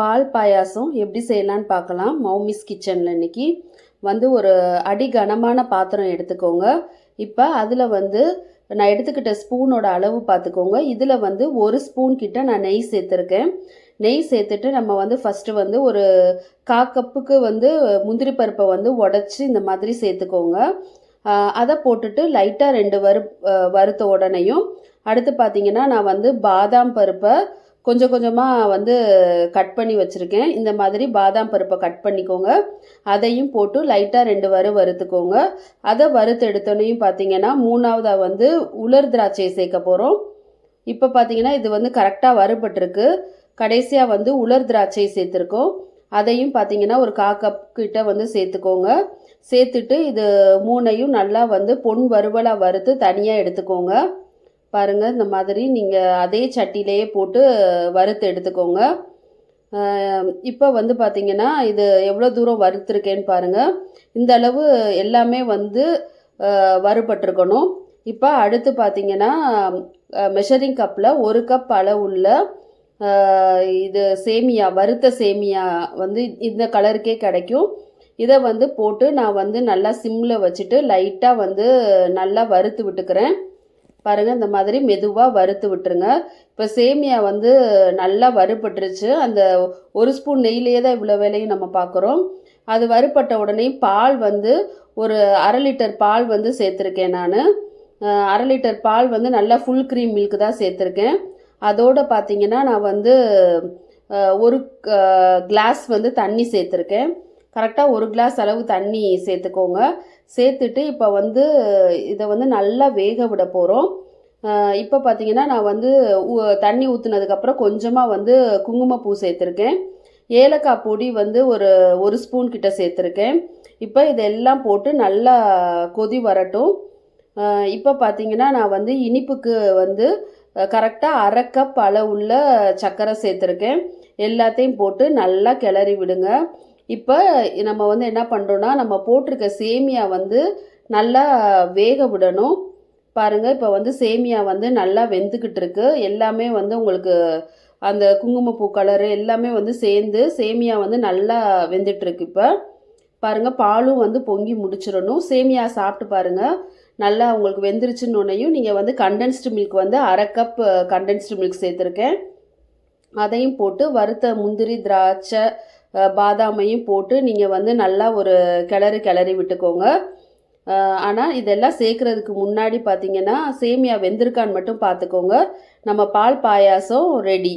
பால் பாயாசம் எப்படி செய்யலான்னு பார்க்கலாம். மௌமிஸ் கிச்சனில் இன்றைக்கி வந்து ஒரு அடி கனமான பாத்திரம் எடுத்துக்கோங்க. இப்போ அதில் வந்து நான் எடுத்துக்கிட்ட ஸ்பூனோட அளவு பார்த்துக்கோங்க. இதில் வந்து ஒரு ஸ்பூன் கிட்ட நான் நெய் சேர்த்துருக்கேன். நெய் சேர்த்துட்டு நம்ம வந்து ஃபஸ்ட்டு வந்து ஒரு கா கப்புக்கு வந்து முந்திரி பருப்பை வந்து உடச்சி இந்த மாதிரி சேர்த்துக்கோங்க. அதை போட்டுட்டு லைட்டாக ரெண்டு வறு வறுத்த உடனேயும் அடுத்து பார்த்தீங்கன்னா நான் வந்து பாதாம் பருப்பை கொஞ்சம் கொஞ்சமாக வந்து கட் பண்ணி வச்சுருக்கேன். இந்த மாதிரி பாதாம் பருப்பை கட் பண்ணிக்கோங்க. அதையும் போட்டு லைட்டாக ரெண்டு வறு வறுத்துக்கோங்க. அதை வறுத்து எடுத்தோன்னையும் பார்த்தீங்கன்னா மூணாவதாக வந்து உலர் திராட்சையை சேர்க்க போகிறோம் இப்போ பார்த்தீங்கன்னா இது வந்து கரெக்டாக வறுபட்டிருக்கு. கடைசியாக வந்து உலர் திராட்சை சேர்த்துருக்கோம். அதையும் பார்த்தீங்கன்னா ஒரு கா கப் கிட்ட வந்து சேர்த்துக்கோங்க. சேர்த்துட்டு இது மூணையும் நல்லா வந்து பொன் வறுவலாக வறுத்து தனியாக எடுத்துக்கோங்க. பாருங்கள் இந்த மாதிரி நீங்கள் அதே சட்டிலேயே போட்டு வறுத்து எடுத்துக்கோங்க. இப்போ வந்து பார்த்திங்கன்னா இது எவ்வளோ தூரம் வறுத்துருக்கேன்னு பாருங்கள் இந்த அளவு எல்லாமே வந்து வறுபட்டிருக்கணும். இப்போ அடுத்து பார்த்திங்கன்னா மெஷரிங் கப்பில் ஒரு கப் அளவுள்ள இது சேமியா வறுத்த சேமியா வந்து இந்த கலருக்கே கிடைக்கும். இதை வந்து போட்டு நான் வந்து நல்லா சிம்மில் வச்சுட்டு லைட்டாக வந்து நல்லா வறுத்து விட்டுக்கிறேன். பாருங்கள் இந்த மாதிரி மெதுவாக வறுத்து விட்டுருங்க. இப்போ சேமியா வந்து நல்லா வறுபட்டுருச்சு. அந்த ஒரு ஸ்பூன் நெய்லேயே தான் இவ்வளோ வேலையும் நம்ம பார்க்குறோம் அது வறுபட்ட உடனே பால் வந்து ஒரு அரை லிட்டர் பால் வந்து சேர்த்துருக்கேன் நான். அரை லிட்டர் பால் வந்து நல்லா ஃபுல் க்ரீம் மில்க் தான் சேர்த்துருக்கேன். அதோடு பார்த்தீங்கன்னா நான் வந்து ஒரு கிளாஸ் வந்து தண்ணி சேர்த்துருக்கேன். கரெக்டாக ஒரு கிளாஸ் அளவு தண்ணி சேர்த்துக்கோங்க. சேர்த்துட்டு இப்போ வந்து இதை வந்து நல்லா வேக விட போகிறோம் இப்போ பார்த்தீங்கன்னா நான் வந்து ஊ- தண்ணி ஊற்றுனதுக்கப்புறம் கொஞ்சமாக வந்து குங்குமப்பூ சேர்த்துருக்கேன். ஏலக்காய் பொடி வந்து ஒரு ஒரு ஸ்பூன் கிட்ட சேர்த்துருக்கேன். இப்போ இதெல்லாம் போட்டு நல்லா கொதி வரட்டும். இப்போ பார்த்தீங்கன்னா நான் வந்து இனிப்புக்கு வந்து கரெக்டாக அரை கப் அளவுள்ள சர்க்கரை சேர்த்துருக்கேன். எல்லாத்தையும் போட்டு நல்லா கிளறி விடுங்க. இப்போ நம்ம வந்து என்ன பண்ணுறோன்னா நம்ம போட்டிருக்க சேமியா வந்து நல்லா வேக விடணும். பாருங்கள் இப்போ வந்து சேமியா வந்து நல்லா வெந்துக்கிட்டு இருக்கு. எல்லாமே வந்து உங்களுக்கு அந்த குங்குமப்பூ கலரு எல்லாமே வந்து சேர்ந்து சேமியா வந்து நல்லா வெந்துட்டுருக்கு இப்போ. பாருங்கள் பாலும் வந்து பொங்கி முடிச்சிடணும். சேமியா சாப்பிட்டு பாருங்கள் நல்லா உங்களுக்கு வெந்துருச்சுன்னொன்னையும் நீங்கள் வந்து கண்டென்ஸ்டு மில்க் வந்து அரை கப் கண்டென்ஸ்டு மில்க் சேர்த்துருக்கேன். அதையும் போட்டு வறுத்த முந்திரி திராட்சை பாதாமையும் போட்டு நீங்கள் வந்து நல்லா ஒரு கிளறி கிளறி விட்டுக்கோங்க. ஆனால் இதெல்லாம் சேர்க்குறதுக்கு முன்னாடி பார்த்தீங்கன்னா சேமியா வெந்திருக்கான்னு மட்டும் பார்த்துக்கோங்க நம்ம பால் பாயாசம் ரெடி